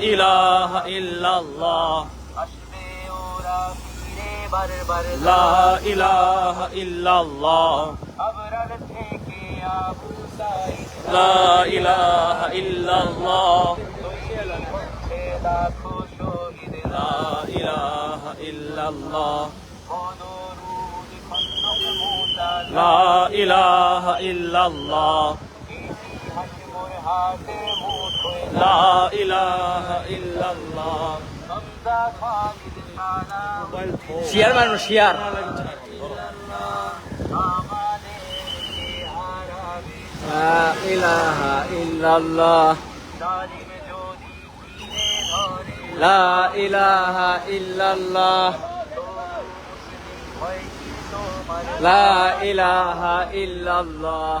ইলাহা ইল্লাল্লাহ। আসবে ওরা ফিরে বারবার। লা ইলাহা ইল্লাল্লাহ। আবরার থেকে আবু সাইদ। লা ইলাহা ইল্লাল্লাহ। লাখো শহীদ লা ইলাহা ইল্লাল্লাহ। লা ইলাহা ইল্লাল্লাহ। হাতে লা ইল্লাল্লাহ। শিয়ার। মানুষ শিয়ার লা লা ইলাহা লা ইলাহা ইল্লাল্লাহ।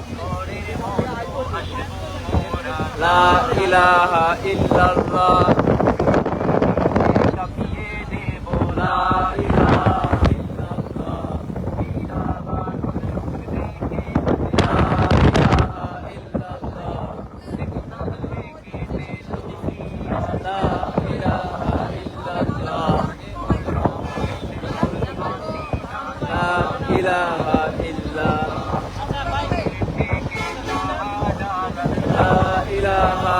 লা ইলাহা ইল্লাল্লাহ চাপিয়ে দেব লা ইলাহা ইল্লাল্লাহ লা ইলাহা ইল্লাল্লাহ লা ইলাহা ইল্লাল্লাহ লা ইলাহা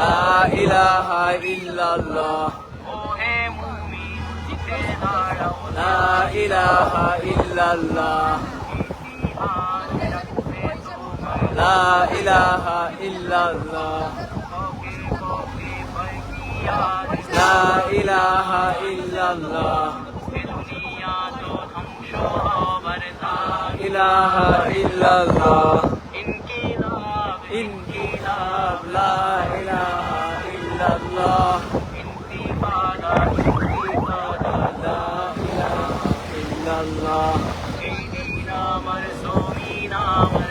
লা ইলাহা ইল্লাল্লাহ। ওহে মুমিন জিতে দাঁড়াও লা ইলাহা ইল্লাল্লাহ। লা ইলাহা ইল্লাল্লাহ। লা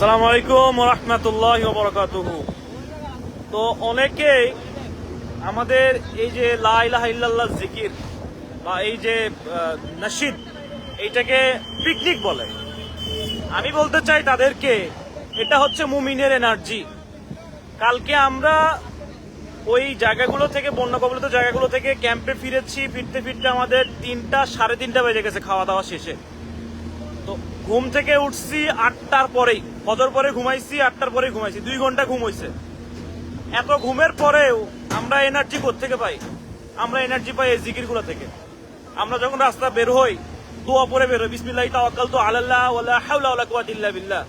আসসালামু আলাইকুম রহমতুল্লাহ বরকাতুহু। তো অনেকেই আমাদের এই যে লা ইলাহা ইল্লাল্লাহ জিকির বা এই যে নাশিদ এইটাকে পিকনিক বলে। আমি বলতে চাই তাদেরকে, এটা হচ্ছে মুমিনের এনার্জি। কালকে আমরা ওই জায়গাগুলো থেকে বন্যা কবলিত জায়গাগুলো থেকে ক্যাম্পে ফিরেছি, ফিরতে ফিরতে আমাদের তিনটা, সাড়ে তিনটা বেজে গেছে খাওয়া দাওয়া শেষে। তো ঘুম থেকে উঠছি আটটার পরেই। ফজর পরে ঘুমাইছি, আটটার পরে ঘুমাইছি। দুই ঘণ্টা ঘুম হয়েছে এত ঘুমের পরেও আমরা এনার্জি থেকে পাই? আমরা এনার্জি পাই এই জিকিরগুলো থেকে। আমরা যখন রাস্তা বের হই, দোয়া পরে বের হই, বিসমিল্লাহ তাওয়াক্কাল তো আলাল্লাহ ওয়ালা হাওলা ওয়ালা কুওয়াতা ইল্লা বিল্লাহ।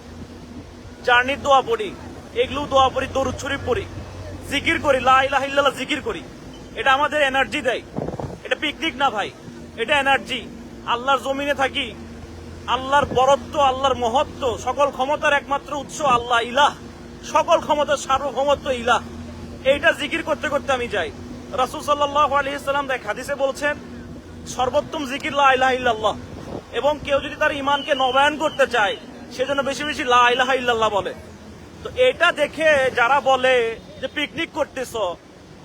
জার্নির দোয়া পড়ি এগুলো দোয়া পড়ি, দরুদ শরীফ পড়ি, জিকির করি, লা ইলাহা ইল্লাল্লাহ জিকির করি। এটা আমাদের এনার্জি দেয়। এটা পিকনিক না ভাই, এটা এনার্জি আল্লাহর জমিনে থাকি আল্লাহর বরত্ব, আল্লাহর মহত্ব, সকল ক্ষমতার একমাত্র উৎস আল্লাহ, ইলাহ। সকল ক্ষমতার সার্বভৌমত্ব, ইলাহ। এইটা জিকির করতে করতে আমি যাই। রাসুল সাল্লাহ আলহিসাল্লাম দেখ হাদিসে বলছেন, সর্বোত্তম জিকির লা ইলাহা ইল্লাল্লাহ। এবং কেউ যদি তার ইমানকে নবায়ন করতে চায় সেজন্য বেশি বেশি লা ইলাহা ইল্লাল্লাহ বলে। তো এটা দেখে যারা বলে যে পিকনিক করতেছ,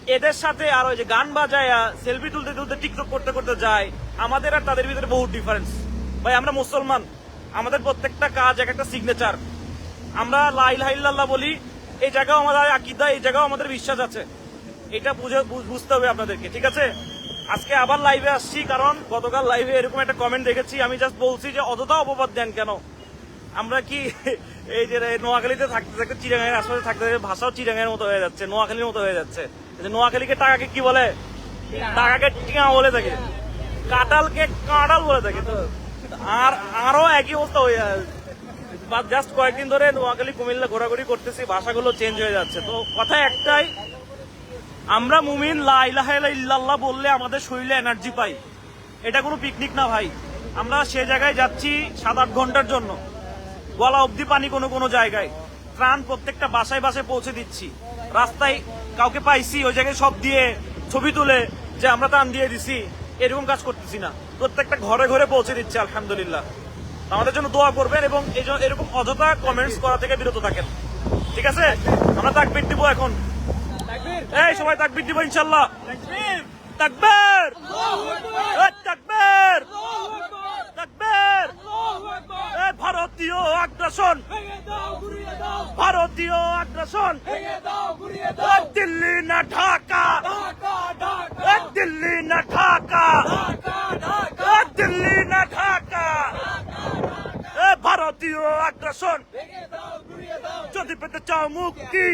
এদের সাথে আর ওই যে গান বাজায়া সেলফি তুলতে তুলতে টিকটক করতে করতে যায়, আমাদের আর তাদের ভিতরে বহুত ডিফারেন্স ভাই, আমরা মুসলমান। আমাদের প্রত্যেকটা কাজ এক একটা সিগনেচার আমরা লাইল হাইল্লাল্লাহ বলি, এই জায়গাও আমাদের আকিদা, এই জায়গাও আমাদের বিশ্বাস আছে। এটা বুঝে বুঝতে হবে আপনাদেরকে, ঠিক আছে? আজকে আবার লাইভে আসছি, কারণ গতকাল লাইভে এরকম একটা কমেন্ট দেখেছি, আমি জাস্ট বলছি যে অতটা অপবাদ দেন কেন? আমরা কি এই যে নোয়াখালীতে থাকতে থাকতে চিরাঙের আশপাশে থাকতে থাকতে ভাষাও চিরাঙের মতো হয়ে যাচ্ছে, নোয়াখালীর মতো হয়ে যাচ্ছে। নোয়াখালীকে টাকাকে কি বলে? টাকাকে টিয়া বলে থাকে। কাঁটালকে কাঁটাল বলে থাকে তো। আর আরও একই অবস্থা হয়ে বা জাস্ট কয়েকদিন ধরে নোয়াখালী, কুমিল্লা ঘোরাঘুরি করতেছি, ভাষাগুলো চেঞ্জ হয়ে যাচ্ছে। তো কথা একটাই, আমরা মুমিন ইল্লাল্লাহ বললে আমাদের শরীরে এনার্জি পাই। এটা কোনো পিকনিক না ভাই। আমরা সে জায়গায় যাচ্ছি সাত আট ঘণ্টার জন্য। গলা অবধি পানি কোনো কোনো জায়গায়। ত্রাণ প্রত্যেকটা বাসায় বাসায় পৌঁছে দিচ্ছি। রাস্তায় কাউকে পাইছি, ওই জায়গায় সব দিয়ে ছবি তুলে যে আমরা ত্রাণ দিয়ে দিছি। এরকম কাজ করতেছি না। প্রত্যেকটা ঘরে ঘরে পৌঁছে দিচ্ছে আলহামদুলিল্লাহ। আমাদের জন্য দোয়া করবেন এবং এই জন্য এরকম অযথা কমেন্টস করা থেকে বিরত থাকেন। ঠিক আছে? আমরা তাকবির দিব এখন। এই সবাই তাকবির দিব ইনশাল্লাহ। তাকবীর এই তাকবীর তাকবীর এই ভারতীয় আগ্রাসন ভারতীয় আগ্রাসন এই দিল্লি না ঢাকা এই দিল্লি না ঢাকা এই দিল্লি না ঢাকা এই ভারতীয় আগ্রাসন যদি পেতে চাও মুক্তি।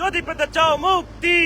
যদি পেতে চাও মুক্তি।